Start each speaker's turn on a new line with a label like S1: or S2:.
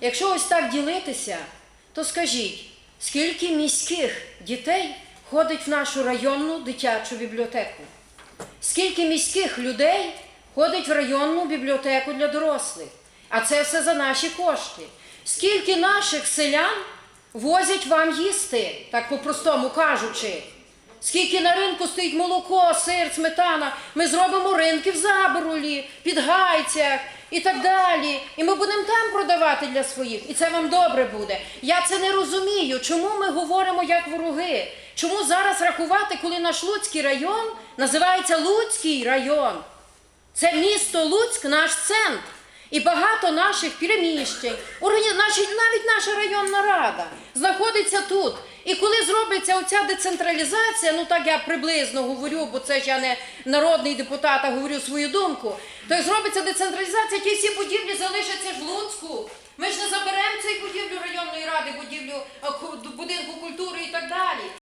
S1: Якщо ось так ділитися, то скажіть, скільки міських дітей ходить в нашу районну дитячу бібліотеку? Скільки міських людей ходить в районну бібліотеку для дорослих? А це все за наші кошти. Скільки наших селян возять вам їсти, так по-простому кажучи? Скільки на ринку стоїть молоко, сир, сметана, ми зробимо ринки в Заборолі, під Гайцях і так далі. І ми будемо там продавати для своїх, і це вам добре буде. Я це не розумію. Чому ми говоримо як вороги? Чому зараз рахувати, коли наш Луцький район називається Луцький район? Це місто Луцьк, наш центр. І багато наших переміщень, органі... наші, навіть наша районна рада знаходиться тут. І коли зробиться оця децентралізація, ну так я приблизно говорю, бо це ж я не народний депутат, а говорю свою думку, то як зробиться децентралізація, ті всі будівлі залишаться ж в Луцьку. Ми ж не заберемо цю будівлю районної ради, будівлю будинку